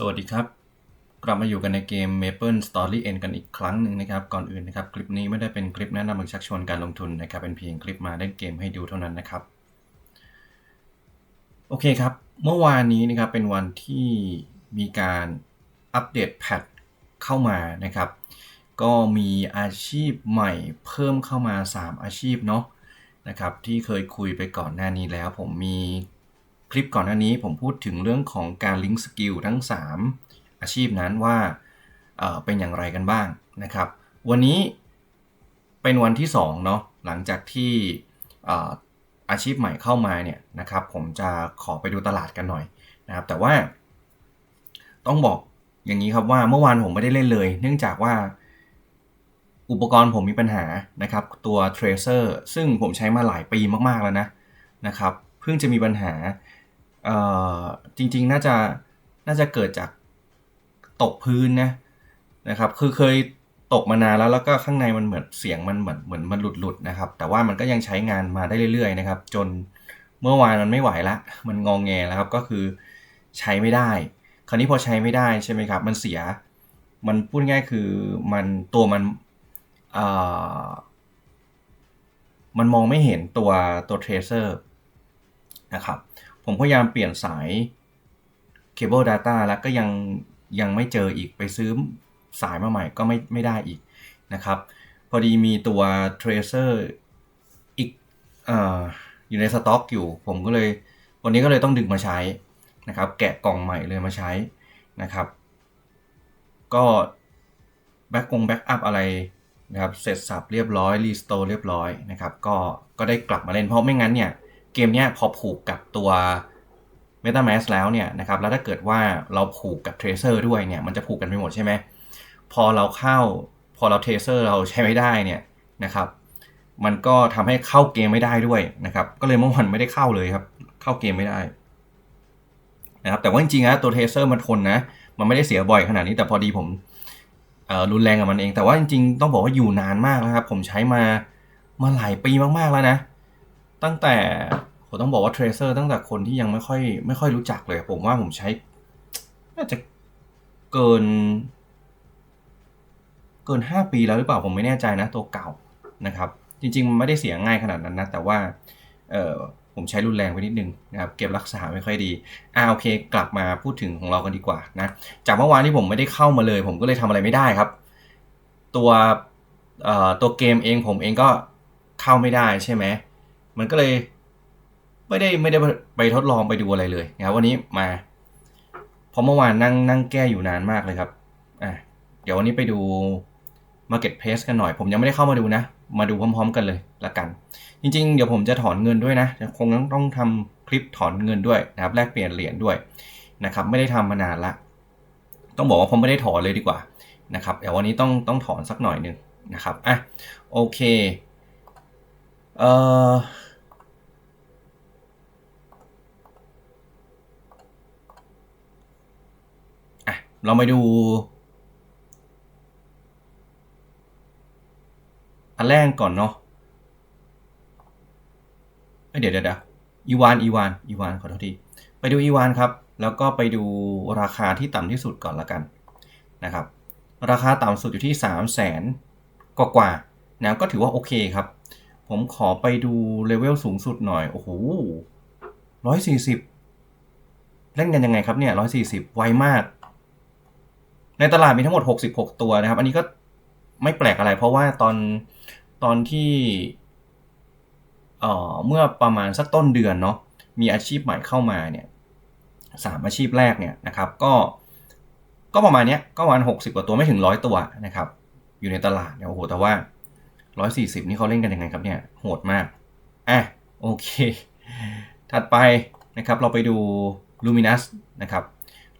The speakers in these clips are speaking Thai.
สวัสดีครับ กลับมาอยู่กันในเกม Maple Story End กันอีกครั้งหนึ่งนะครับ ก่อนอื่นนะครับ คลิปนี้ไม่ได้เป็นคลิปแนะนำหรือชักชวนการลงทุนนะครับ เป็นเพียงคลิปมาเล่นเกมให้ดูเท่านั้นนะครับ โอเคครับ เมื่อวานนี้นะครับเป็นวันที่มีการอัปเดตแพทเข้ามานะครับ ก็มีอาชีพใหม่เพิ่มเข้ามา 3 อาชีพเนาะนะครับที่เคยคุยไปก่อนหน้านี้แล้วผมมี คลิปก่อนหน้านี้ผมพูดถึงเรื่องของการลิงก์สกิลทั้ง 3 อาชีพนั้นว่าเป็นอย่างไรกันบ้างนะครับ วันนี้เป็นวันที่2เนาะหลังจากที่อาชีพใหม่เข้ามาเนี่ยนะครับ ผมจะขอไปดูตลาดกันหน่อยนะครับ แต่ว่าต้องบอกอย่างนี้ครับว่าเมื่อวานผมไม่ได้เล่นเลย เนื่องจากว่าอุปกรณ์ผมมีปัญหานะครับ ตัว Tracer ซึ่งผมใช้มาหลายปีมากๆแล้วนะนะครับ เพิ่งจะมีปัญหา จริงๆน่าจะน่าจะเกิดจากตกพื้นนะนะครับ คือเคยตกมานานแล้วแล้วก็ข้างในมันเหมือนเสียงมันเหมือนเหมือนมันหลุดๆนะครับ แต่ว่ามันก็ยังใช้งานมาได้เรื่อยๆนะครับ จนเมื่อวานมันไม่ไหวละ มันงองแงแล้วครับก็คือใช้ไม่ได้ คราวนี้พอใช้ไม่ได้ใช่ไหมครับ มันเสีย มันพูดง่ายคือมันตัวมันเอ่อมันมองไม่เห็นตัวตัวเทรเซอร์นะครับ ผมพยายามเปลี่ยนสายเคเบิล Data แล้วก็ยังยังไม่เจออีกไปซื้อสายมาใหม่ก็ไม่ไม่ได้อีกนะครับ พอดีมีตัว Tracer อีกอออยู่ในสต็อกอยู่ ผมก็เลย วันนี้ก็เลยต้องดึงมาใช้นะครับ แกะกล่องใหม่เลยมาใช้นะครับ ก็แบ็กกงแบ็กอัพอะไรนะครับ เสร็จสับเรียบร้อย รีสโตร์เรียบร้อยนะครับ ก็ก็ได้กลับมาเล่นเพราะไม่งั้นเนี่ย เกมเนี้ยพอผูกกับตัว MetaMask แล้วเนี่ยนะครับแล้วถ้าเกิดว่าเราผูกกับ Tracer ด้วยเนี่ยมันจะผูกกันไปหมดใช่ไหมพอเราเข้าพอเรา Tracer เราใช้ไม่ได้เนี่ยนะครับมันก็ทำให้เข้าเกมไม่ได้ด้วยนะครับ ก็เลยเมื่อวันไม่ได้เข้าเลยครับ เข้าเกมไม่ได้นะครับ แต่ว่าจริงๆนะตัว Tracer มันทนนะ มันไม่ได้เสียบ่อยขนาดนี้ แต่พอดีผมรุนแรงกับมันเอง แต่ว่าจริงๆ ต้องบอกว่าอยู่นานมากแล้วครับ ผมใช้มามาหลายปีมากๆแล้วนะ ตั้งแต่ผมต้องบอกว่า Tracer ตั้งแต่คนที่ยังไม่ค่อย ไม่ค่อยรู้จักเลย ผมว่าผมใช้ น่าจะเกิน เกิน 5 ปีแล้วหรือเปล่าผมไม่แน่ใจนะ ตัวเก่านะครับ จริงๆ มันไม่ได้เสียง่ายขนาดนั้นนะ แต่ว่าเออผมใช้รุนแรงไปนิดนึงนะครับเก็บรักษาไม่ค่อยดีอ่าโอเค กลับมาพูดถึงของเรากันดีกว่านะจากเมื่อวานที่ผมไม่ได้เข้ามาเลย ผมก็เลยทำอะไรไม่ได้ครับ ตัวเอ่อตัวเกมเองผมเองก็เข้าไม่ได้ใช่ไหม มันก็เลยไม่ได้ไม่ได้ไปทดลองไปดูอะไรเลยนะครับวันนี้มาเพราะเมื่อวานนั่งนั่งแก้อยู่นานมากเลยครับอะเดี๋ยววันนี้ไปดู Marketplace กันหน่อย ผมยังไม่ได้เข้ามาดูนะ มาดูพร้อม ๆ กันเลยละกัน จริง ๆ เดี๋ยวผมจะถอนเงินด้วยนะคงต้องทำคลิปถอนเงินด้วยนะครับแลกเปลี่ยนเหรียญด้วยนะครับ ไม่ได้ทำมานานละต้องบอกว่าผมไม่ได้ถอนเลยดีกว่านะครับเดี๋ยววันนี้ต้องต้องถอนสักหน่อยหนึ่งนะครับอะโอเคเอ่อ เรามาดู อันแรกก่อนเนาะเดี๋ยวเดี๋ยวเดี๋ยวอีวานอีวานอีวานขอโทษทีไปดูอีวานครับ แล้วก็ไปดูราคาที่ต่ำที่สุดก่อนละกันนะครับ ราคาต่ำสุดอยู่ที่ 3 0 0แสนกว่ากว่าๆนะก็ถือว่าโอเคครับ ผมขอไปดูเลเวลสูงสุดหน่อย โอ้โหร้อยสี่สิบเล่นกันยังไงครับเนี่ยร้อยสี่สิบไวมาก ในตลาดมีทั้งหมด 66 ตัวนะครับ อันนี้ก็ไม่แปลกอะไร เพราะว่าตอนตอนที่เอ่อเมื่อประมาณสักต้นเดือนเนาะมีอาชีพใหม่เข้ามาเนี่ยสามอาชีพแรกเนี่ยนะครับก็ก็ประมาณเนี้ยก็ประมาณ60กว่าตัวไม่ถึงร้อยตัวนะครับ อยู่ในตลาดเนี่ยโอ้โหแต่ว่า140นี่เขาเล่นกันยังไงครับเนี่ยโหดมากอะโอเค ถัดไปนะครับเราไปดู Luminous นะครับ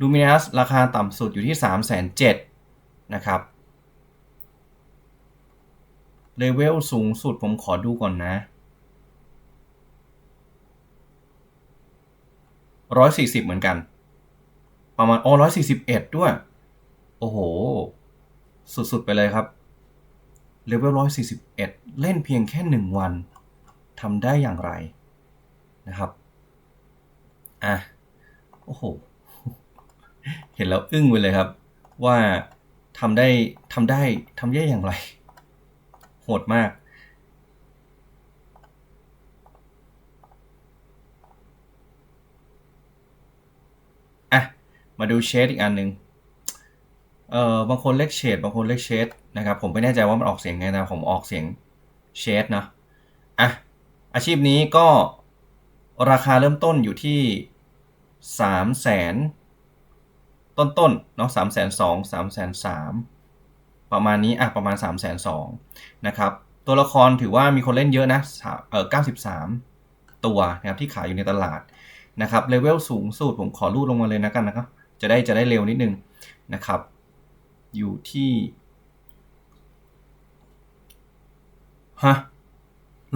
Luminous ราคาต่ำสุดอยู่ที่ 3 7 0 0 0นะครับเลเวลสูงสุดผมขอดูก่อนนะ 140 เหมือนกัน ประมาณอ๋อ141 ด้วย โอ้โห สุด ๆ ไปเลยครับเลเวล141 เล่นเพียงแค่ 1 วันทำได้อย่างไรนะครับ อะ โอ้โห เห็นแล้วอึ้งไปเลยครับ ว่าทำได้ทำได้ทำได้อย่างไร โหดมาก อะ มาดูเชดอีกอันหนึ่งเอ่อบางคนเรียกเชดบางคนเรียกเชดนะครับ ผมไม่แน่ใจว่ามันออกเสียงไงนะผมออกเสียงเชดนะอะ อาชีพนี้ก็ราคาเริ่มต้นอยู่ที่สามแสน ต้นๆเนาะสามแสนสองสามแสนสามประมาณนี้อะประมาณ3ามแสนสองนะครับตัวละครถือว่ามีคนเล่นเยอะนะเออเก้าสิบสามตัวนะครับที่ขายอยู่ในตลาดนะครับเลเวลสูงสุดผมขอรูดลงมาเลยนะกันนะครับ จะได้จะได้เร็วนิดนึงนะครับ อยู่ที่ฮะ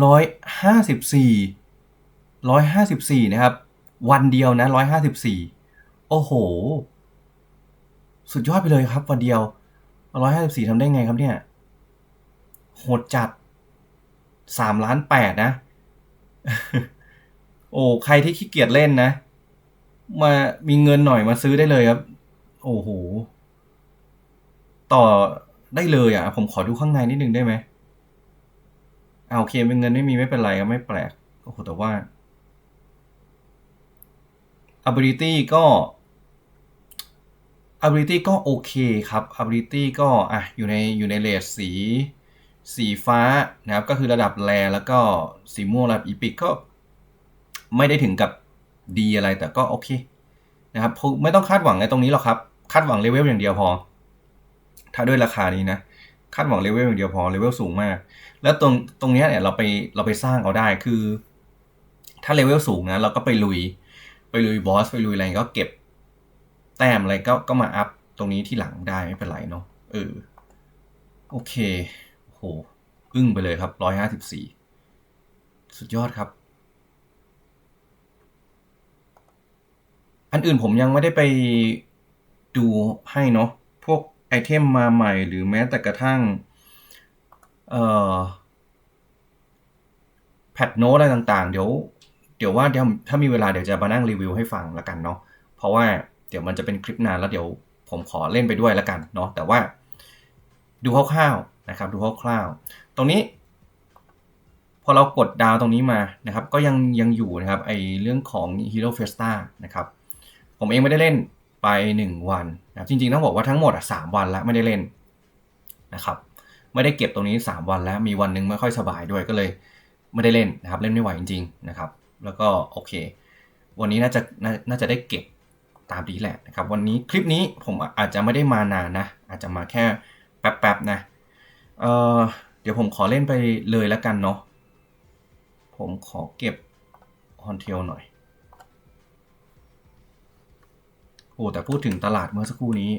ร้อยห้าสิบสี่ร้อยห้าสิบสี่นะครับ วันเดียวนะร้อยห้าสิบสี่โอ้โห สุดยอดไปเลยครับวันเดียวร้อยห้าสิบสี่ทำได้ไงครับเนี่ย โหดจัดสามล้านแปดนะ โอ้ใครที่ขี้เกียจเล่นนะ มามีเงินหน่อยมาซื้อได้เลยครับ โอ้โห ต่อได้เลยอะ ผมขอดูข้างในนิดนึงได้ไหมเอาโอเคเป็นเงินไม่มีไม่เป็นไรก็ไม่แปลก โอ้โหแต่ว่า ability ก็ ability ก็โอเคครับ ability ก็อะอยู่ในอยู่ในเลสสี สีฟ้านะครับ ก็คือระดับแรแล้วก็สีม่วงระดับอีพิกก็ ไม่ได้ถึงกับดีอะไรแต่ก็โอเคนะครับไม่ต้องคาดหวังในตรงนี้หรอกครับ คาดหวังเลเวลอย่างเดียวพอ ถ้าด้วยราคานี้นะ คาดหวังเลเวลอย่างเดียวพอเลเวลสูงมาก แล้วตรงตรงนี้เนี่ยเราไปเราไปสร้างเอาได้คือ ถ้าเลเวลสูงนะเราก็ไปลุย ไปลุยบอสไปลุยอะไรก็เก็บ แต้มอะไรก็ก็มาอัพตรงนี้ที่หลังได้ไม่เป็นไรเนาะเออโอเคโหอึ้งไปเลยครับร้อยห้าสิบสี่สุดยอดครับ อันอื่นผมยังไม่ได้ไปดูให้เนาะพวกไอเทมมาใหม่หรือแม้แต่กระทั่งเอ่อแพทโน้ตอะไรต่างๆ เดี๋ยว เดี๋ยวว่าเดี๋ยวถ้ามีเวลาเดี๋ยวจะมานั่งรีวิวให้ฟังล้วกันเนาะเพราะว่า เดี๋ยวมันจะเป็นคลิปนานแล้วเดี๋ยวผมขอเล่นไปด้วยแล้วกันเนาะแต่ว่า ดูคร่าวๆนะครับ ดูคร่าวๆตรงนี้ พอเรากดดาวตรงนี้มานะครับ ก็ยังยังอยู่นะครับไอเรื่องของ Hero Festa นะครับ ผมเองไม่ได้เล่นไป 1 วันนะจริงๆต้องบอกว่าทั้งหมดอะสวันแล้วไม่ได้เล่นนะครับ ไม่ได้เก็บตรงนี้ 3 วันแล้วมีวันหนึ่งไม่ค่อยสบายด้วยก็เลย ไม่ได้เล่นนะครับ เล่นไม่ไหวจริงๆนะครับ แล้วก็โอเค วันนี้น่าจะน่าจะได้เก็บ ตามดีแหละนะครับ วันนี้คลิปนี้ผมอาจจะไม่ได้มานานนะ อาจจะมาแค่แป๊บๆนะเเดี๋ยวผมขอเล่นไปเลยแล้วกันเนาะผมขอเก็บฮอนเทลหน่อยโอ้แต่พูดถึงตลาดเมื่อสักครู่นี้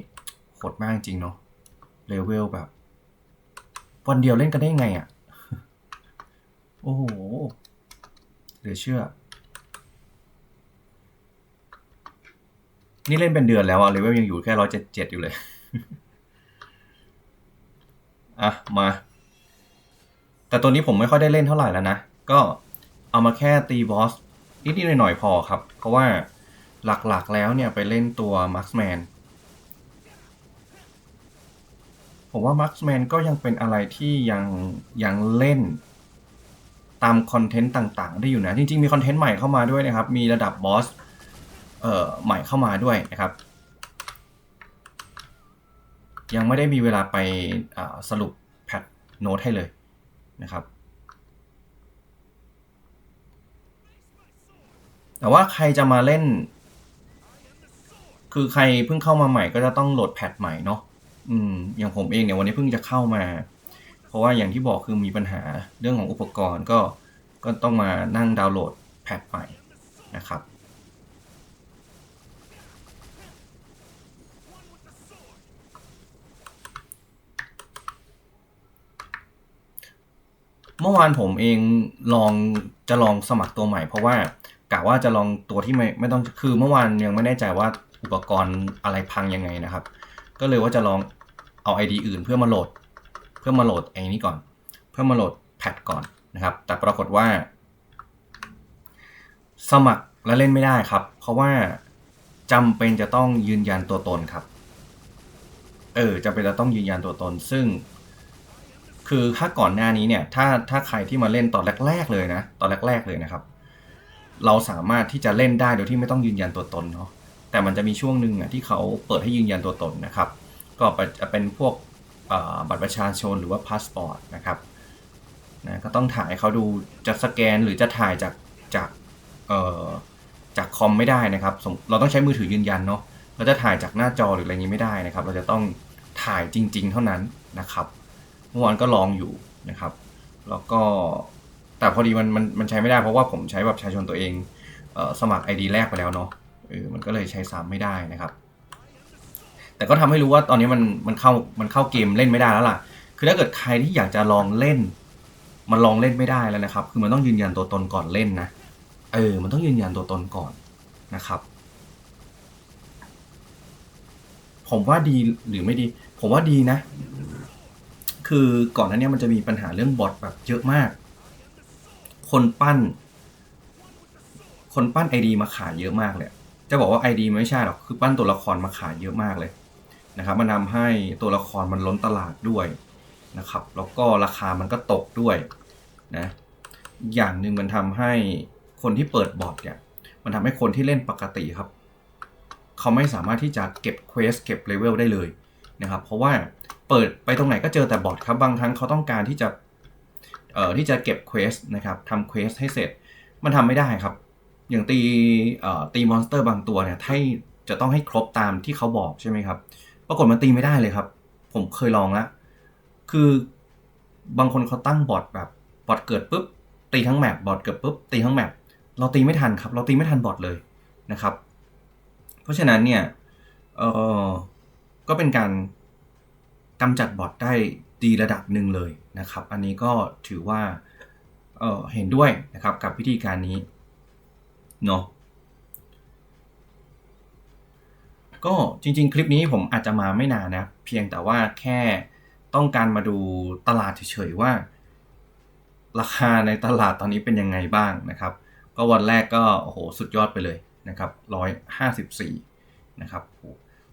โหดมากจริงเนาะเลเวลแบบ วันเดียวเล่นกันได้ไงอะ่ะ โอ้โหเหลือเชื่อ นี่เล่นเป็นเดือนแล้วอะเลเวลยังอยู่แค่ร้อยเจ็ดเจ็ดอยู่เลย อะ มา แต่ตัวนี้ผมไม่ค่อยได้เล่นเท่าไหร่แล้วนะ ก็เอามาแค่ตีบอสนิดๆหน่อยๆพอครับ เพราะว่าหลักๆแล้วเนี่ยไปเล่นตัวมาร์คแมนผมว่ามาร์คแมนก็ยังเป็นอะไรที่ยังยังเล่นตามคอนเทนต์ต่างๆ ได้อยู่นะ จริง ๆ มีคอนเทนต์ใหม่เข้ามาด้วยนะครับ มีระดับบอส ใหม่เข้ามาด้วยนะครับ ยังไม่ได้มีเวลาไปสรุปแพทโน้ตให้เลยนะครับ แต่ว่าใครจะมาเล่น คือใครเพิ่งเข้ามาใหม่ก็จะต้องโหลดแพทใหม่เนาะอืมอย่างผมเองเนี่ยวันนี้เพิ่งจะเข้ามา เพราะว่าอย่างที่บอกคือมีปัญหาเรื่องของอุปกรณ์ก็ก็ต้องมานั่งดาวน์โหลดแพทใหม่นะครับ เมื่อวานผมเองลองจะลองสมัครตัวใหม่ เพราะว่ากะว่าจะลองตัวที่ไม่ไม่ต้องคือเมื่อวานยังไม่แน่ใจว่าอุปกรณ์อะไรพังยังไงนะครับ ก็เลยว่าจะลองเอา ID อื่นเพื่อมาโหลด เพื่อมาโหลดไอ้นี้ก่อน เพื่อมาโหลดแพทก่อนนะครับ แต่ปรากฏว่า สมัครและเล่นไม่ได้ครับ เพราะว่าจำเป็นจะต้องยืนยันตัวตนครับ เออจำเป็นจะต้องยืนยันตัวตน ซึ่ง คือถ้าก่อนหน้านี้เนี่ยถ้าถ้าใครที่มาเล่นตอนแรก ๆ เลยนะ ตอนแรก ๆเลยนะครับ เราสามารถที่จะเล่นได้โดยที่ไม่ต้องยืนยันตัวตนเนาะแต่มันจะมีช่วงหนึ่งอะที่เขาเปิดให้ยืนยันตัวตนนะครับ ก็จะเป็นพวกบัตรประชาชนหรือว่าพาสปอร์ตนะครับนะก็ต้องถ่ายเขาดูจะสแกนหรือจะถ่ายจากจากเอ่อจากคอมไม่ได้นะครับ เราต้องใช้มือถือยืนยันเนาะเราจะถ่ายจากหน้าจอหรืออะไรนี้ไม่ได้นะครับ เราจะต้องถ่ายจริง ๆ เท่านั้นนะครับ เมื่อวานก็ลองอยู่นะครับ แล้วก็แต่พอดีมันมันมันใช้ไม่ได้เพราะว่าผมใช้แบบประชาชนตัวเองเออสมัคร ID แรกไปแล้วเนาะเออมันก็เลยใช้ซ้ำไม่ได้นะครับ แต่ก็ทำให้รู้ว่าตอนนี้มันมันเข้ามันเข้าเกมเล่นไม่ได้แล้วล่ะ คือถ้าเกิดใครที่อยากจะลองเล่น มันลองเล่นไม่ได้แล้วนะครับ คือมันต้องยืนยันตัวตนก่อนเล่นนะเออ มันต้องยืนยันตัวตนก่อนนะครับ ผมว่าดีหรือไม่ดี ผมว่าดีนะ คือก่อนหน้านี้มันจะมีปัญหาเรื่องบอทแบบเยอะมาก คนปั้น คนปั้นไอดีมาขายเยอะมากเลย จะบอกว่าไอดีไม่ใช่หรอก คือปั้นตัวละครมาขายเยอะมากเลยนะครับ มันทาให้ตัวละครมันล้นตลาดด้วยนะครับ แล้วก็ราคามันก็ตกด้วยนะ อย่างหนึ่งมันทำให้คนที่เปิดบอทเนี่ย มันทำให้คนที่เล่นปกติครับ เขาไม่สามารถที่จะเก็บเควสเก็บเลเวลได้เลยนะครับ เพราะว่า เปิดไปตรงไหนก็เจอแต่บอทครับบางครั้งเขาต้องการที่จะเอ่อที่จะเก็บเควสนะครับทำเควสให้เสร็จมันทำไม่ได้ครับ อย่างตีเอ่อตีมอนสเตอร์บางตัวเนี่ยให้จะต้องให้ครบตามที่เขาบอกใช่ไหมครับ ปรากฏมันตีไม่ได้เลยครับ ผมเคยลองแล้ว คือบางคนเขาตั้งบอทแบบบอทเกิดปุ๊บตีทั้งแมปบอทเกิดปุ๊บตีทั้งแมปเราตีไม่ทันครับ เราตีไม่ทันบอทเลยนะครับ เพราะฉะนั้นเนี่ยเออก็เป็นการ กำจัดบอทได้ดีระดับหนึ่งเลยนะครับ อันนี้ก็ถือว่าเออเห็นด้วยนะครับกับวิธีการนี้เนาะก็จริงๆ คลิปนี้ผมอาจจะมาไม่นานนะ เพียงแต่ว่าแค่ต้องการมาดูตลาดเฉยๆว่า ราคาในตลาดตอนนี้เป็นยังไงบ้างนะครับ ก็วันแรกก็โอ้โหสุดยอดไปเลยนะครับร้อยห้าสิบสี่นะครับ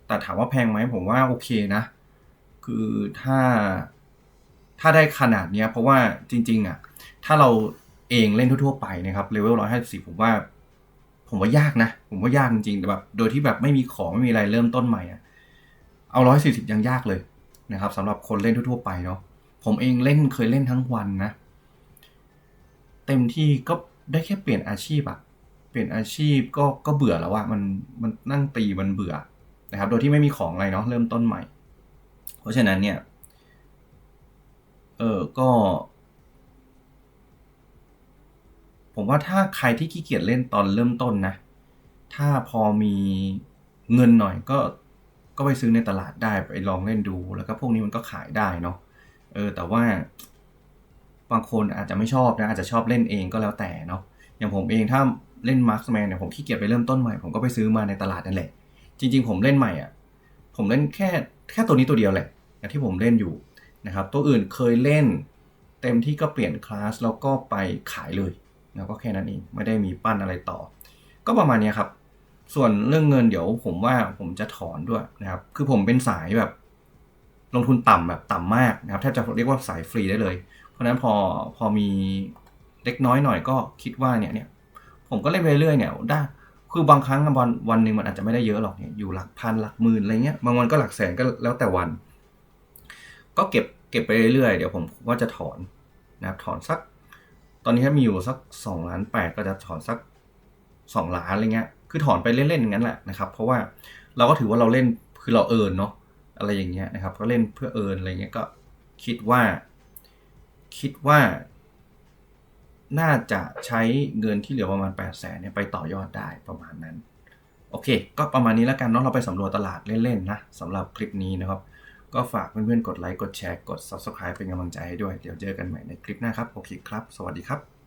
แต่ถามว่าแพงไหมผมว่าโอเคนะ คือถ้าถ้าได้ขนาดนี้เพราะว่าจริง ๆ อะ ถ้าเราเองเล่นทั่วๆไปนะครับเลเวลร้อยห้าสิบผมว่า ผมว่ายากนะ ผมว่ายากจริงๆแต่แบบโดยที่แบบไม่มีของไม่มีอะไรเริ่มต้นใหม่อะเอาร้อยสี่สิบยังยากเลยนะครับสำหรับคนเล่นทั่วๆไปเนาะผมเองเล่นเคยเล่นทั้งวันนะ เต็มที่ก็ได้แค่เปลี่ยนอาชีพอะเปลี่ยนอาชีพก็ก็เบื่อแล้วอะมันมันนั่งตีมันเบื่อนะครับ โดยที่ไม่มีของอะไรเนาะเริ่มต้นใหม่ เพราะฉะนั้นเนี่ย เออก็ ผมว่าถ้าใครที่ขี้เกียจเล่นตอนเริ่มต้นนะ ถ้าพอมีเงินหน่อยก็ก็ไปซื้อในตลาดได้ไปลองเล่นดู แล้วก็พวกนี้มันก็ขายได้เนาะเออ แต่ว่า บางคนอาจจะไม่ชอบนะ อาจจะชอบเล่นเองก็แล้วแต่เนาะอย่างผมเองถ้าเล่นมาร์คแมนเนี่ยผมขี้เกียจไปเริ่มต้นใหม่ ผมก็ไปซื้อมาในตลาดนั่นแหละ จริง ๆ ผมเล่นใหม่อะ ผมเล่นแค่แค่ตัวนี้ตัวเดียวแหละอย่างที่ผมเล่นอยู่นะครับ ตัวอื่นเคยเล่น เต็มที่ก็เปลี่ยนคลาสแล้วก็ไปขายเลยแล้วก็แค่นั้นเองไม่ได้มีปั้นอะไรต่อ ก็ประมาณนี้ครับ ส่วนเรื่องเงินเดี๋ยวผมว่าผมจะถอนด้วยนะครับ คือผมเป็นสายแบบ ลงทุนต่ำแบบต่ำมากนะครับแทบจะเรียกว่าสายฟรีได้เลย เพราะฉะนั้นพอพอมีเล็กน้อยหน่อยก็คิดว่าเนี่ยเนี่ยผมก็เล่นไปเรื่อยเนี่ยได้ คือบางครั้งวันวันหนึ่งมันอาจจะไม่ได้เยอะหรอกเนี่ยอยู่หลักพันหลักหมื่นอะไรเงี้ยบางวันก็หลักแสนก็แล้วแต่วัน ก็เก็บเก็บไปเรื่อยๆเดี๋ยวผมว่าจะถอนนะครับถอนสัก ตอนนี้ถ้ามีอยู่สักสองล้านแปดก็จะถอนสักสองล้านอะไรเงี้ยคือถอนไปเล่นๆอย่างนั้นแหละนะครับ เพราะว่าเราก็ถือว่าเราเล่นคือเราเอินเนาะอะไรอย่างเงี้ยนะครับ ก็เล่นเพื่อเอินอะไรเงี้ยก็คิดว่า คิดว่า น่าจะใช้เงินที่เหลือประมาณ 8 0 0แสนเนี่ยไปต่อยอดได้ประมาณนั้น โอเค ก็ประมาณนี้แล้วกันเนาะเราไปสำรวจตลาดเล่นๆนะสำหรับคลิปนี้นะครับ ก็ฝากเพื่อนๆ กดไลค์ กดแชร์ กด Subscribe เป็นกำลังใจให้ด้วย เดี๋ยวเจอกันใหม่ในคลิปหน้าครับ โอเคครับ สวัสดีครับ